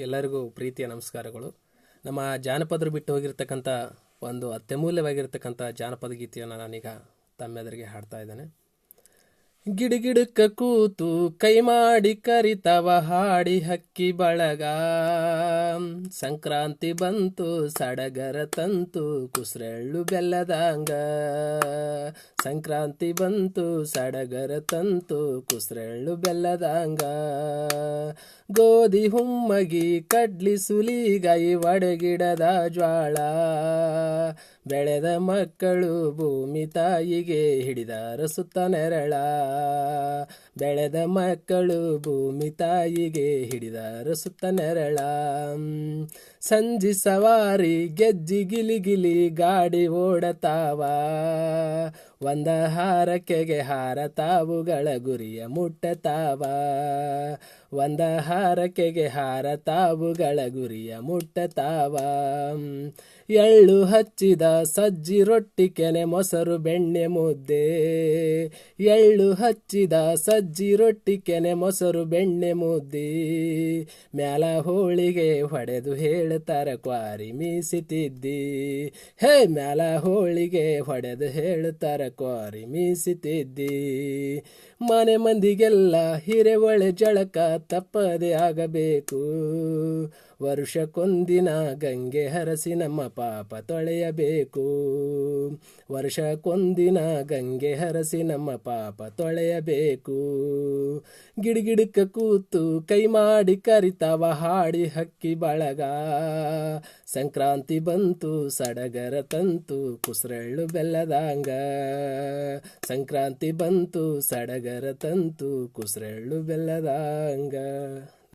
ಎಲ್ಲರಿಗೂ ಪ್ರೀತಿಯ ನಮಸ್ಕಾರಗಳು. ನಮ್ಮ ಜಾನಪದರು ಬಿಟ್ಟು ಹೋಗಿರ್ತಕ್ಕಂಥ ಒಂದು ಅತ್ಯಮೂಲ್ಯವಾಗಿರ್ತಕ್ಕಂಥ ಜಾನಪದ ಗೀತೆಯನ್ನು ನಾನೀಗ ತಮ್ಮೆದರಿಗೆ ಹಾಡ್ತಾ ಇದ್ದೇನೆ. ಗಿಡಗಿಡಕ್ಕ ಕೂತು ಕೈ ಮಾಡಿ ಕರಿತವ ಹಾಡಿ ಹಕ್ಕಿ ಬಳಗ. ಸಂಕ್ರಾಂತಿ ಬಂತು, ಸಡಗರ ತಂತು, ಕುಸ್ರೆಳ್ಳು ಬೆಲ್ಲದಾಂಗ. ಸಂಕ್ರಾಂತಿ ಬಂತು, ಸಡಗರ ತಂತು, ಕುಸ್ರೆಳ್ಳು ಬೆಲ್ಲದಾಂಗ. ಗೋಧಿ ಹುಮ್ಮಗಿ, ಕಡ್ಲಿ ಸುಲಿಗೈ ಒಡಗಿಡದ ಜ್ವಾಳ. ಬೆಳೆದ ಮಕ್ಕಳು ಭೂಮಿ ತಾಯಿಗೆ ಹಿಡಿದಾರ ಸುತ್ತ ನೆರಳ. ಬೆಳೆದ ಮಕ್ಕಳು ಭೂಮಿ ತಾಯಿಗೆ ಹಿಡಿದಾರ ಸುತ್ತ ನೆರಳ. ಸಂಜಿ ಸವಾರಿ ಗೆಜ್ಜಿ ಗಿಲಿ ಗಿಲಿ ಗಾಡಿ ಓಡತಾವ. ಒಂದ ಹಾರಕೆಗೆ ಹಾರ ತಾವುಗಳ ಗುರಿಯ ಮುಟ್ಟತಾವ. ಒಂದ ಹಾರಕೆಗೆ ಹಾರ ತಾವುಗಳ ಗುರಿಯ ಮುಟ್ಟತಾವ ಎಳ್ಳು ಹಚ್ಚಿದ ಸಜ್ಜಿ ರೊಟ್ಟಿ ಕೆನೆ ಮೊಸರು ಬೆಣ್ಣೆ ಮುದ್ದೆ. ಎಳ್ಳು ಹಚ್ಚಿದ ಸಜ್ಜಿ ರೊಟ್ಟಿ ಕೆನೆ ಮೊಸರು ಬೆಣ್ಣೆ ಮುದ್ದೆ. ಮ್ಯಾಲ ಹೋಳಿಗೆ ಹೊಡೆದು ಹೇಳ್ತಾರ ಕ್ವಾರಿ ಮೀಸಿತಿದ್ದಿ. ಹೇ, ಮ್ಯಾಲ ಹೋಳಿಗೆ ಹೊಡೆದು ಹೇಳ್ತಾರ ಕ್ವಾರಿ ಮೀಸಿತಿದ್ದಿ. ಮನೆ ಮಂದಿಗೆಲ್ಲ ಹಿರೆವಳೆ ಜಳಕ ತಪ್ಪದೆ ಆಗಬೇಕು. ವರ್ಷಕ್ಕೊಂದಿನ ಗಂಗೆ ಹರಸಿ ನಮ್ಮ ಪಾಪ ತೊಳೆಯಬೇಕು. ವರ್ಷಕ್ಕೊಂದಿನ ಗಂಗೆ ಹರಸಿ ನಮ್ಮ ಪಾಪ ತೊಳೆಯಬೇಕು. ಗಿಡಗಿಡಕ್ಕ ಕೂತು ಕೈ ಮಾಡಿ ಕರಿತಾವ ಹಾಡಿ ಹಕ್ಕಿ ಬಳಗ. ಸಂಕ್ರಾಂತಿ ಬಂತು, ಸಡಗರ ತಂತು, ಕುಸ್ರಳ್ಳು ಬೆಲ್ಲದಾಂಗ. ಸಂಕ್ರಾಂತಿ ಬಂತು, ಸಡಗರ ತಂತು, ಕುಸ್ರಳ್ಳು ಬೆಲ್ಲದಂಗ.